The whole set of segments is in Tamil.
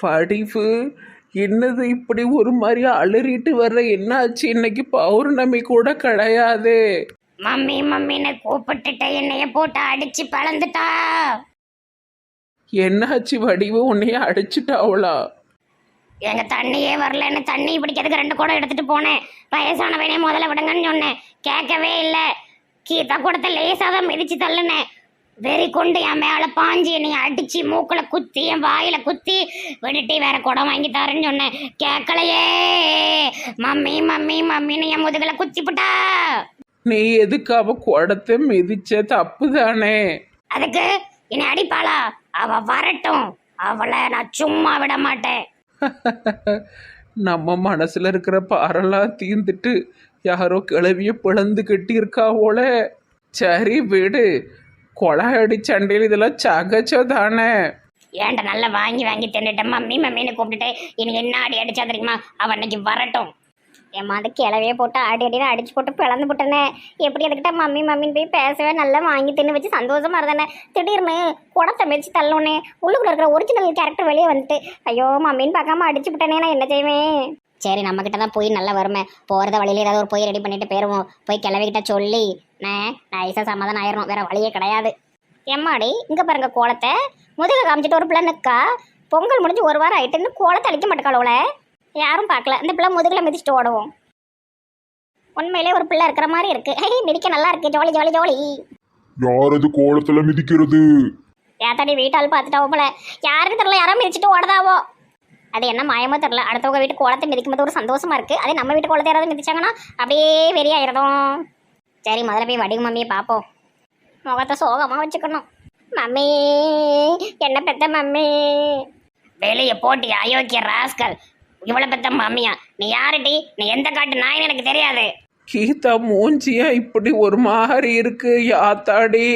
படிப்பு என்னது இப்படி ஒரு மாதிரி அலறிட்டு வர்ற? என்னாச்சு? இன்னைக்கு பௌர்ணமி கூட கிடையாது. மம்மி மம்மின்னு கூப்பிட்டுட்டு என்னைய போட்டு அடிச்சு பழந்துட்டா. என்னாச்சு வடிவு? உன்னைய அடிச்சுட்டாவளா? எங்க தண்ணியே வரலன்னு தண்ணி பிடிக்கிறதுக்கு ரெண்டு குடம் எடுத்துட்டு போனேன். வயசானவனே முதல்ல விடுங்கன்னு சொன்னேன். கேட்கவே இல்லை. கீதா கூடத்தை லேசாக தான் மிதிச்சு தள்ளுனேன். வெறி கொண்டு என் மேல பாஞ்சு என்னை அடிச்சு மூக்குல குத்தி என் வாயில குத்தி விட்டுட்டு வேற குடம் வாங்கி தரேன்னு சொன்னேன். கேட்கலையே மம்மி மம்மி மம்மின்னு என் முதுகுல குத்தி புட்டா. நீ எதுக்கு அவ குடத்தை மிதிச்ச? தப்பு தானே அதுக்கு என்னை அடிப்பாளா? அவ வரட்டும். அவளை நான் சும்மா விட மாட்டேன். நம்ம மனசுல இருக்கிற பாரெல்லாம் தீர்ந்துட்டு யாரோ கிளவிய பிளந்து கட்டியிருக்காவோல சரி விடு. கொலை அடி சண்டையில் இதெல்லாம் சகச்சோ தானே ஏன்டா நல்லா வாங்கி வாங்கி தின்னுட்டேன் மம்மி மம்மின்னு கூப்பிட்டுட்டு இனி என்ன அடி அடிச்சா தெரியுமா? அவன் அன்னைக்கு வரட்டும். ஏமா அது கிளவே போட்டு அடி அடினு அடிச்சு போட்டு பிளந்து போட்டேனே. எப்படி அதுக்கிட்ட மம்மி மம்மின்னு போய் பேசவே நல்லா வாங்கி தின்னு வச்சு சந்தோஷமா இருந்தேனே. திடீர்னு குடத்தை மிதிச்சு தள்ளோனே உள்ளுக்குள்ள இருக்கிற ஒரிஜினல் கேரக்டர் வெளியே வந்துட்டு ஐயோ மம்மின்னு பார்க்காம அடிச்சு விட்டேனே நான் என்ன செய்வேன்? சரி நம்ம கிட்ட தான் போய் நல்லா வருமே போகிறத வழியில ஏதாவது ஒரு போய் ரெடி பண்ணிட்டு போயிருவோம். போய் கிளவிக்கிட்ட சொல்லி நான் நைஸாக சமாதானம் ஆயிரும் வேற வழியே கிடையாது. எம்மாடி இங்கே பாருங்க கோலத்தை. முதுக காமிச்சிட்டு ஒரு பிள்ளை நிற்கா பொங்கல் முடிஞ்சு ஒரு வாரம் ஆயிட்டு இன்னும் கோலத்தை அழிக்க மாட்டேக்காளோல. யாரும் பார்க்கல. இந்த பிள்ளை முதுகில் மிதிச்சுட்டு ஓடுவோம். உண்மையிலே ஒரு பிள்ளை இருக்கிற மாதிரி இருக்கு. ஹே மிதிக்க நல்லா இருக்கு. Jolly jolly jolly. யார் அது கோலத்துல மிதிக்கிறது? ஏத்தாடி வீட்டால் பார்த்துட்டாவோ போல. யாருக்கு தெரியல. யாரோ மிதிச்சுட்டு ஓடதாவோ. அது என்ன மாயமோ தெரியல. அடுத்தவங்க வீட்டு கோலத்தை மிதிக்கும் போது ஒரு சந்தோஷமா இருக்கு. அதே நம்ம வீட்டு கோலத்தை யாராவது மிதிச்சாங்கன்னா அப்படியே வெறியாயிரதும் சரி முதல்ல போய் வடிவு மம்மியை பார்ப்போம். முகத்தை சோகமா வச்சுக்கணும். மம்மி என்ன பெத்த மம்மி? வெளியே போட்டி அயோக்கிய ராஸ்கல். இவ்வளவு பெத்த மம்மியா? நீ யாருடி? நீ எந்த காட்டு நாயின்னு எனக்கு தெரியாது. கீதா மூஞ்சியா இப்படி ஒரு மாதிரி இருக்கு. யாத்தாடி?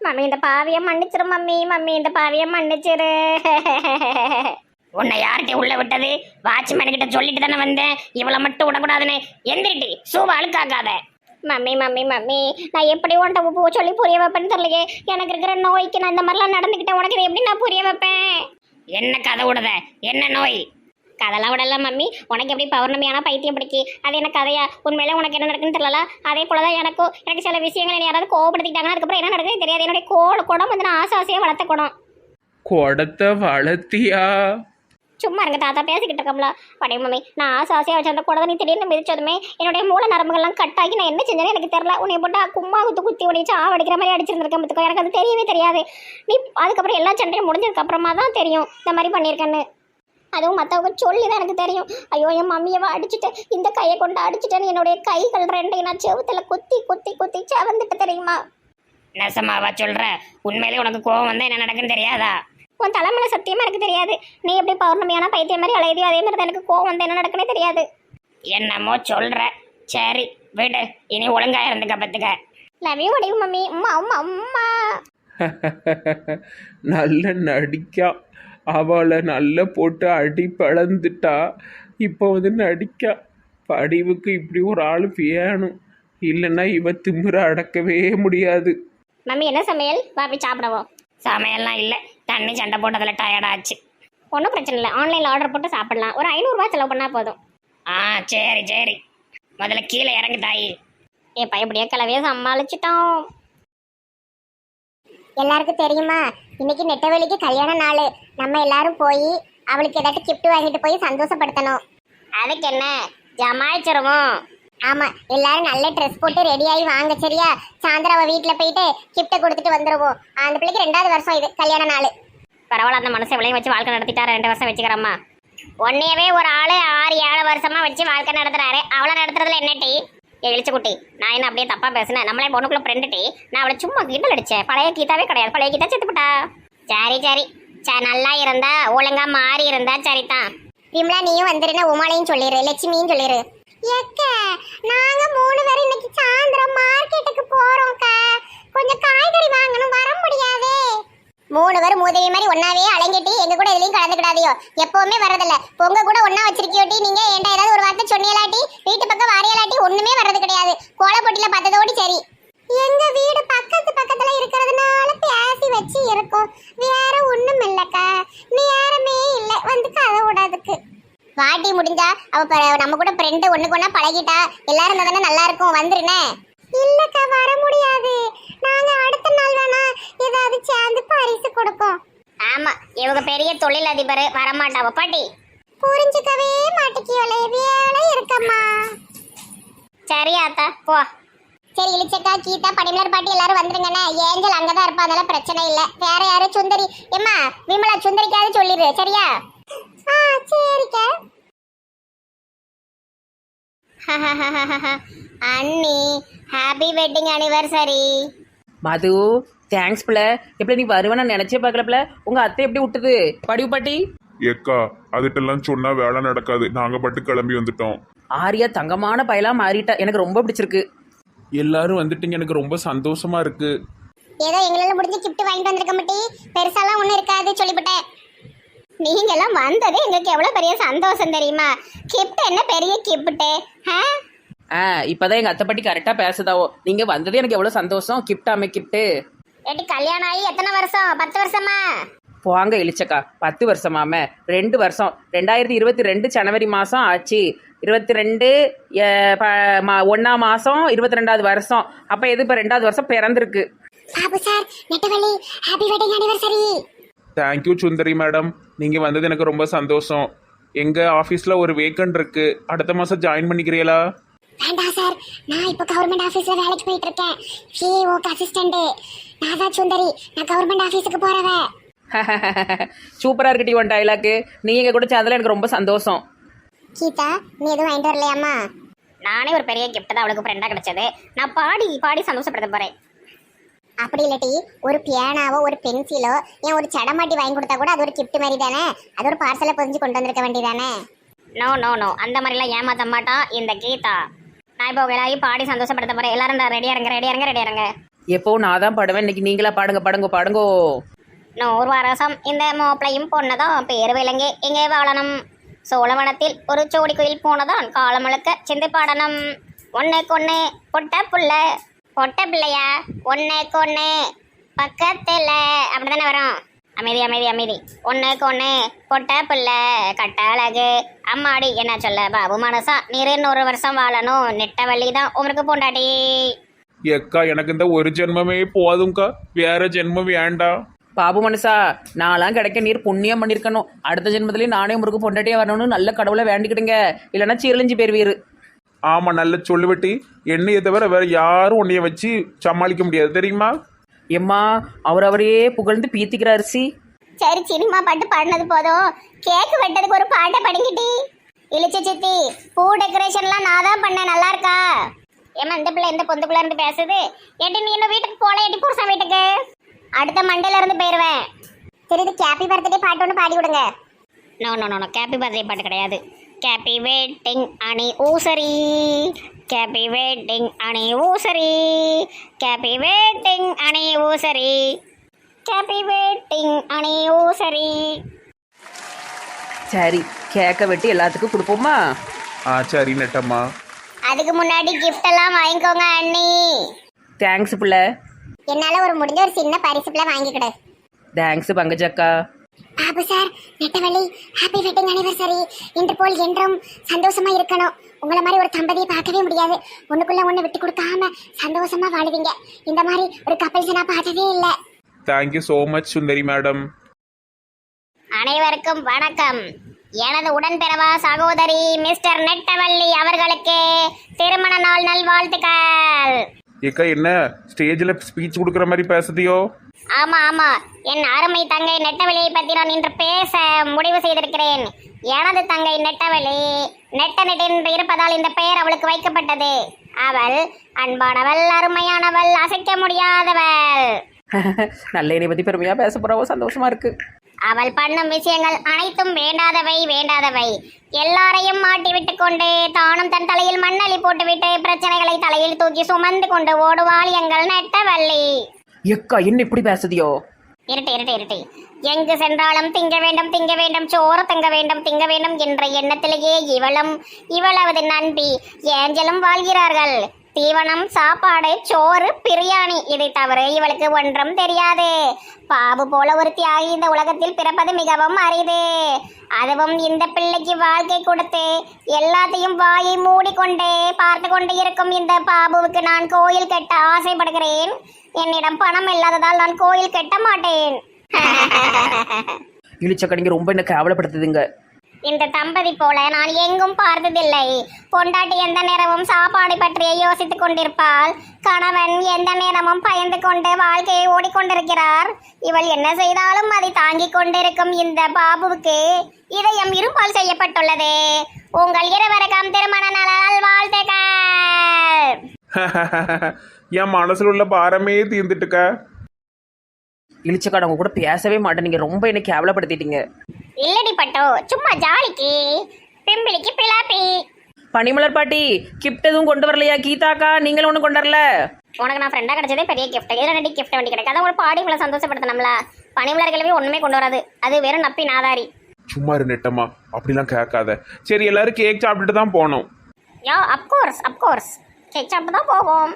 மம்மி இந்த பாவிய மன்னிச்சிரு மம்மி. மம்மி இந்த பாவிய மன்னிச்சிரு. உன்னை யார்கிட்ட உள்ள விட்டது? வாட்ச்மேன் கிட்ட சொல்லிட்டு தானே வந்தேன். இவளை மட்டும் விடக்கூடாதுன்னு. எந்திரிட்டி சூவ அழுக்காக்காத மம்மி மம்மி மம்மி நான் எப்படி உன்ட்ட உப்பு சொல்லி புரிய வைப்பேன்னு தெரியலையே. எனக்கு இருக்கிற நோய்க்கு நான் இந்த மாதிரிலாம் நடந்துக்கிட்டேன். உனக்கு எப்படி நான் புரிய வைப்பேன்? என்ன கதை விடுத? என்ன நோய்? கதெல்லாம் விடல மம்மி. உனக்கு எப்படி பௌர்ணமியான பைத்தியம் பிடிக்கி? அது என்ன கதையா? உண்மையில உனக்கு என்ன நடக்குன்னு தெரியல அதே போலதான் எனக்கும். எனக்கு சில விஷயங்கள் என்னை யாராவது கோவப்படுத்திட்டாங்கன்னா அதுக்கப்புறம் என்ன நடக்குதுன்னு தெரியாது. என்னுடைய கோட குடம் வந்து நான் ஆசை ஆசையாக வளர்த்த குடம். குடத்தை வளர்த்தியா? சும்மா இருங்க தாத்தா பேசிக்கிட்டு இருக்கோம்ல. படைய மம்மி நான் ஆசை ஆசையாக வச்சிருந்த கூட நீ திடீர்னு மிதிச்சதுமே என்னுடைய மூல நரம்புகள்லாம் கட் ஆகி நான் என்ன செஞ்சேன்னு எனக்கு தெரியல. உன்னை போட்டு கும்மா குத்து குத்தி உடைய ஆவ அடிக்கிற மாதிரி அடிச்சிருந்திருக்கேன் பார்த்துக்கோ. எனக்கு அது தெரியவே தெரியாது. நீ அதுக்கப்புறம் எல்லா சண்டையும் முடிஞ்சதுக்கப்புறமா தான் தெரியும் இந்த மாதிரி பண்ணியிருக்கேன்னு. அதுவும் மற்றவங்க சொல்லி தான் எனக்கு தெரியும். ஐயோ என் மம்மியவா அடிச்சுட்டு இந்த கையை கொண்டு அடிச்சுட்டேன்னு என்னுடைய கைகள் ரெண்டையும் நான் செவத்தில் குத்தி குத்தி குத்தி செவந்துட்டு தெரியுமா? நெசமாவா சொல்கிற உண்மையிலே உனக்கு கோவம் வந்தால் என்ன நடக்குன்னு தெரியாதா? உன் தலைமையில சத்தியமா எனக்கு தெரியாது. நீ எப்படி பௌர்ணமியான பைத்தியம் மாதிரி அலையதியோ அதே மாதிரி தான் எனக்கு கோவம் வந்தா என்ன நடக்குன்னே தெரியாது. என்னமோ சொல்ற. சரி விடு. இனி ஒழுங்கா இருந்துக்க பத்துக்க. லவ் யூ வடிவு மம்மி அம்மா அம்மா அம்மா. நல்ல நடிக்கா. அவளை நல்லா போட்டு அடி பழந்துட்டா இப்போ வந்து நடிக்கா. படிவுக்கு இப்படி ஒரு ஆள் வேணும். இல்லைன்னா இவ திமிர அடக்கவே முடியாது. மம்மி என்ன சமையல்? பாப்பி சாப்பிடவோம் சமையல்லாம் இல்லை. தண்ணி சண்டை போட்டதில் டயர்ட் ஆச்சு. ஒன்றும் பிரச்சனை இல்லை. ஆன்லைனில் ஆர்டர் போட்டு சாப்பிடலாம். ஒரு ஐநூறுரூவா செலவு பண்ணால் போதும். ஆ சரி சரி. முதல்ல கீழே இறங்கு தாயி. ஏ பயப்படியா கிளவிய சமாளிச்சிட்டோம் எல்லாருக்கும் தெரியுமா? இன்னைக்கு நெட்டவெளிக்கு கல்யாண நாள். நம்ம எல்லாரும் போய் அவளுக்கு ஏதாட்டும் கிஃப்ட் வாங்கிட்டு போய் சந்தோஷப்படுத்தணும். அதுக்கு என்ன? ஜமாய்ச்சிருவோம். ஆமா எல்லாரும் நல்ல ட்ரெஸ் போட்டு ரெடி ஆகி வாங்க சரியா? சாயந்தரம் அவ வீட்டுல போயிட்டு கிஃப்ட்டை கொடுத்துட்டு வந்துருவோம். அந்த பிள்ளைக்கு ரெண்டாவது வருஷம் இது கல்யாண நாள். பரவாயில்ல அந்த மனசை விளைய வச்சு வாழ்க்கை நடத்திட்டாரு ரெண்டு வருஷம் வச்சுக்கிறம்மா. உன்னையவே ஒரு ஆளு ஆறு ஏழு வருஷமா வச்சு வாழ்க்கை நடத்துறாரு. அவளை நடத்துறதுல என்ன டீ? எழுச்சி குட்டி நான் என்ன அப்படியே தப்பா பேசுனேன்? நம்மளே பொண்ணுக்குள்ள ஃப்ரெண்டு டீ? நான் அவளை சும்மா கிண்டல் அடிச்சேன். பழைய கீதாவே கிடையாது. பழைய கீதா செத்துப்பட்டா சரி சரி. ச நல்லா இருந்தா ஒழுங்கா மாறி இருந்தா சரிதான். விமலா நீயும் வந்துருன்னு உமாலையும் சொல்லிடு லட்சுமியும் சொல்லிடு எக்க நாங்க மூணு பேரும் இன்னைக்கு சாயந்தரம் மார்க்கெட்டுக்கு போறோம்க்கா கொஞ்சம் காய்கறி வாங்கணும் வர முடியாதே. மூணு பேரும் மூதவி மாதிரி ஒன்னாவே அலங்கிட்டு எங்க கூட எதுலயும் கலந்துக்கிடாதியோ. எப்பவுமே வரதில்ல பொங்க கூட ஒண்ணா வச்சிருக்கியோட்டி நீங்க என்கிட்ட ஏதாவது ஒரு வார்த்தை சொன்னியலாட்டி வீட்டு பக்கம் வாரியலாட்டி ஒண்ணுமே வர்றது கிடையாது. கோல போட்டியில பார்த்ததோடு சரி. எங்க வீடு பக்கத்து பக்கத்துல இருக்கிறதுனால பேசி வச்சு இருக்கோம். வேற ஒண்ணும் இல்லக்கா. நேரமே இல்ல. வாட்டி முடிஞ்சா அவ நம்ம கூட ஒண்ணுக்கு ஒண்ணா பழகிட்டா எல்லாரும் இருந்தா தானே நல்லா இருக்கும் வந்துருனே. இல்லக்கா வர முடியாது. நாங்க அடுத்த நாள் வேணா ஏதாவது சேர்ந்து பரிசு கொடுப்போம். ஆமா இவங்க பெரிய தொழிலதிபர் வரமாட்டாவ பாட்டி? புரிஞ்சுக்கவே மாட்டேங்கியோலே வேலை இருக்கம்மா சரி ஆத்தா போ. சரி இளிச்சக்கா கீதா படிமலர் பாட்டி எல்லாரும் வந்துருங்கண்ணே. ஏஞ்சல் அங்கதான் இருப்பா அதெல்லாம் பிரச்சனை இல்ல. வேற யாரும் சுந்தரி எம்மா விமலா சுந்தரிக்காவது சொல்லிடு சரியா? அண்ணி happy wedding anniversary Madhu thanks பிள்ள. எப்படி நீ வருவேன்னு நினைச்சே பார்க்கலப்ல உங்க அத்தை எப்படி விட்டுது? படிவு பாட்டி. ஏக்கா அதுட்டெல்லாம் சொன்னா வேலை நடக்காது. நாங்க பட்டு கிளம்பி வந்துட்டோம். ஆரியா தங்கமான பயலா மாறிட்டா. எனக்கு ரொம்ப பிடிச்சிருக்கு. எல்லாரும் வந்துட்டீங்க. எனக்கு ரொம்ப சந்தோஷமா இருக்கு. ஏதோ எங்களால முடிஞ்ச கிஃப்ட் வாங்கிட்டு வந்திருக்க மாட்டி. பெருசாலாம் ஒண்ணும் இருக்காது சொல்லிவிட்டேன். நீங்க எல்லாம் வந்தது எங்களுக்கு எவ்வளவு பெரிய சந்தோஷம் தெரியுமா? கிஃப்ட் என்ன பெரிய கிஃப்ட் ஆ? இப்பதான் எங்க அத்தை பாட்டி கரெக்டா பேசுதாவோ. நீங்க வந்தது எனக்கு எவ்வளவு சந்தோஷம். கிஃப்டாமே கிஃப்ட் ஏட்டி கல்யாணம் ஆகி எத்தனை வருஷம்? பத்து வருஷமா? போங்க இழிச்சக்கா பத்து வருஷமாம. ரெண்டு வருஷம். ரெண்டாயிரத்தி இருபத்தி ரெண்டு ஜனவரி மாதம் ஆச்சு. இருபத்தி ரெண்டு ஒன்றாம் மாதம் இருபத்தி ரெண்டாவது வருஷம். அப்போ எது இப்போ ரெண்டாவது வருஷம் பிறந்திருக்கு. பாபு சார் நெட்டவள்ளி happy wedding anniversary thank you Sundari madam நீங்க வந்தது எனக்கு ரொம்ப சந்தோஷம். எங்க ஆபீஸ்ல ஒரு வேக்கன்ட் இருக்கு. அடுத்த மாசம் ஜாயின் பண்ணிக்கிறீங்களா? வேண்டாம் சார் நான் இப்போ கவர்மெண்ட் ஆஃபீஸில் வேலைக்கு போயிட்டு இருக்கேன். சிஏஓக்கு அசிஸ்டண்ட் நான் தான் சுந்தரி. நான் கவர்மெண்ட் ஆஃபீஸுக்கு போறவன் சூப்பராக இருக்கட்டி ஒன் டைலாக்கு நீங்கள் கூட சேர்ந்ததில் எனக்கு ரொம்ப சந்தோஷம். கீதா நீ எதுவும் வாங்கிட்டு வரலையாம்மா? நானே ஒரு பெரிய கிஃப்ட் தான் அவளுக்கு ஃப்ரெண்டா கிடைச்சது. நான் பாடி பாடி சந்தோஷப்படுத்த போறேன். அப்படி இல்லாட்டி ஒரு பியானாவோ ஒரு பென்சிலோ ஏன் ஒரு சடமாட்டி வாங்கி கொடுத்தா கூட அது ஒரு கிஃப்ட் மாதிரி தானே? அது ஒரு பார்சலை பொறிஞ்சு கொண்டு வந்திருக்க வேண்டியதானே? நோ நோ நோ அந்த மாதிரிலாம் ஏமாத்த மாட்டான் இந்த கீதா. நான் இப்போ எல்லாரையும் பாடி சந்தோஷப்படுத்த போறேன். எல்லாரும் ரெடியா இருங்க ரெடியா இருங்க ரெடியா இருங்க. எப்போவும் நான் தான் பாடுவேன். இன்னைக்கு நீங்களா பாடுங்க பாடுங்க பாடுங்கோ. நூறு வருஷம் இந்த மாப்பிளையும் பொண்ணதான் பேர் விலங்கு எங்கே வாழணும்? சோழவனத்தில் ஒரு ஜோடி குயில் போனதான் காலம் முழுக்க சிந்தை பாடணும். ஒன்று கொன்று பொட்ட புள்ள. பொட்ட பிள்ளையா ஒன்று கொன்று பக்கத்தில். அப்படி தானே வரும். அமைதி அமைதி அமைதி. ஒன்று கொன்று பொட்ட பிள்ளை கட்ட அழகு அம்மாடி என்ன சொல்ல பாபு மனசா? நீரு நூறு வருஷம் வாழணும். நெட்ட வள்ளி தான் உமருக்கு பொண்டாட்டி. எக்கா எனக்கு இந்த ஒரு ஜென்மமே போதும்க்கா. வேற ஜென்மம் வேண்டாம் பாபு மனுஷா நான்லாம் கிடைக்க நீர் புண்ணியம் பண்ணியிருக்கணும் அடுத்த ஜென்மத்திலேயும் நானே முருகு பொண்டாட்டியாக வரணும்னு நல்ல கடவுளை வேண்டிக்கிடுங்க இல்லைன்னா சீரழிஞ்சு போயிருவீர். ஆமா நல்ல சொல்லுவட்டி என்னைய தவிர வேற யாரும் உன்னைய வச்சு சமாளிக்க முடியாது. தெரியுமா? எம்மா அவர் அவரையே புகழ்ந்து பீத்திக்கிறாரு சி. சரி சினிமா பாட்டு பாடினது போதும். கேக் வெட்டதுக்கு ஒரு பாட்டை படிங்கிட்டி இழிச்ச சித்தி பூ டெக்கரேஷன்லாம் நான் தான் பண்ணேன் நல்லா இருக்கா? ஏமா இந்த பிள்ளை இந்த பொந்துக்குள்ள இருந்து பேசுது. எட்டி நீ இன்னும் வீட்டுக்கு போல எட்டி புருஷன் வீட்டுக்கு? அடுத்த மண்டேல இருந்து போயிருவேன். சரி இது ஹாப்பி பர்த்டே பாட்டு ஒன்று பாடி விடுங்க no no no no happy birthday பாட்டு கிடையாது. கேப்பி வெட்டிங் அணி ஊசரி கேப்பி வெட்டிங் அணி ஊசரி கேப்பி வெட்டிங் அணி ஊசரி கேப்பி வெட்டிங் அணி ஊசரி சரி கேக்க வெட்டி எல்லாத்துக்கும் கொடுப்போமா? ஆ சரி நெட்டம்மா. அதுக்கு முன்னாடி gift எல்லாம் வாங்கிக்கோங்க அண்ணி. தேங்க்ஸ் பிள்ளை. என்னால ஒரு முடிஞ்ச ஒரு சின்ன பரிசு பிள்ளை வாங்கிக்கிடு. தேங்க்ஸ் பங்கஜக்கா. பாபு சார் நெட்டவள்ளி. ஹாப்பி வெட்டிங் அனிவர்சரி இன்று போல் என்றும் சந்தோஷமா இருக்கணும். உங்களை மாதிரி ஒரு தம்பதியை பார்க்கவே முடியாது. ஒண்ணுக்குள்ள ஒண்ணு விட்டு கொடுக்காம சந்தோஷமா வாழுவீங்க. இந்த மாதிரி ஒரு கப்பல்ஸ் நான் பார்த்ததே இல்லை. தேங்க்யூ ஸோ மச் சுந்தரி மேடம் அனைவருக்கும் வணக்கம். எனது உடன்பிறவா சகோதரி மிஸ்டர் நெட்டவள்ளி அவர்களுக்கு திருமண நாள் நல்வாழ்த்துக்கள். ஏக்கா என்ன? ஸ்டேஜில் ஸ்பீச் கொடுக்குற மாதிரி பேசுதியோ? ஆமா ஆமா. என் அருமை தங்கை நெட்டவெளியை பற்றி நான் இன்று பேச முடிவு செய்திருக்கிறேன். எனது தங்கை நெட்டவெளி நெட்ட நெட்டென்று இருப்பதால் இந்த பெயர் அவளுக்கு வைக்கப்பட்டது. அவள் அன்பானவள் அருமையானவள் அசைக்க முடியாதவள். நல்ல என்னை பற்றி பெருமையாக பேச போகிறவோ சந்தோஷமா இருக்கு. அவள் பண்ணும் விஷயங்கள் அனைத்தும் வேண்டாதவை வேண்டாதவை. எல்லாரையும் மாட்டி விட்டு கொண்டு தானும் தன் தலையில் மண்ணள்ளி போட்டுவிட்டு பிரச்சனைகளை தலையில் தூக்கி சுமந்து கொண்டு ஓடுவாள் எங்கள் நெட்டவள்ளி எக்கா என்ன இப்படி பேசுதியோ? இருட்டு இருட்டு இருட்டு. எங்கு சென்றாலும் திங்க வேண்டும் திங்க வேண்டும் சோறு திங்க வேண்டும் திங்க வேண்டும் என்ற எண்ணத்திலேயே இவளும் இவளவது நண்பி ஏஞ்சலும் வாழ்கிறார்கள். தீவனம் சாப்பாடு சோறு பிரியாணி. இதை தவிர இவளுக்கு ஒன்றும் தெரியாது. பாபு போல ஒரு தியாகி இந்த உலகத்தில் பிறப்பது மிகவும் அரிது. அதுவும் இந்த பிள்ளைக்கு வாழ்க்கை கொடுத்து. எல்லாத்தையும் வாயை மூடிக்கொண்டே பார்த்து கொண்டு இருக்கும் இந்த பாபுவுக்கு நான் கோயில் கட்ட ஆசைப்படுகிறேன். என்னிடம் பணம் இல்லாததால் நான் கோயில் கட்ட மாட்டேன். இழிச்சக்கா ரொம்ப என்ன கேவலப்படுத்துதுங்க. இந்த தம்பதி போல நான் எங்கும் பார்த்ததில்லை. பொண்டாட்டி எந்த நேரமும் சாப்பாடு பற்றியே யோசித்துக் கொண்டிருப்பாள். கணவன் எந்த நேரமும் பயந்து கொண்டு வாழ்க்கையை ஓடிக்கொண்டிருக்கிறார். இவள் என்ன செய்தாலும் அதை தாங்கிக் கொண்டிருக்கும் இந்த பாபுவுக்கு இதயம் இரும்பால் செய்யப்பட்டுள்ளது. உங்கள் இருவருக்கும் திருமண நலால் வாழ்த்துக்கள். என் மனசுல உள்ள பாரமே தீர்ந்துட்டுக்க. இழிச்சக்கா நான் உங்க கூட பேசவே மாட்டேன். நீங்கள் ரொம்ப என்ன கேவலப்படுத்திட்டீங்க. இல்லடி பட்டோ சும்மா ஜாலிக்கு. பிம்பிளிக்கு பிளாப்பி. பனிமலர் பாட்டி கிஃப்ட் எதுவும் கொண்டு வரலையா கீதாக்கா? நீங்களும் ஒன்றும் கொண்டு வரல. உனக்கு நான் ஃப்ரெண்டாக கிடைச்சதே பெரிய கிஃப்ட் இதில் ரெண்டு கிஃப்ட் வண்டி கிடைக்காது ஒரு பாடி உங்களை சந்தோஷப்படுத்தணும்ல. பனிமலர் கிழவி ஒன்றுமே கொண்டு வராது. அது வெறும் நப்பி நாதாரி. சும்மா இரு நெட்டம்மா. அப்படிலாம் கேட்காத. சரி எல்லாரும் கேக் சாப்பிட்டுட்டு தான் போனோம். யா அப்கோர்ஸ் அப்கோர்ஸ் கேக் சாப்பிட்டு தான் போவோம்.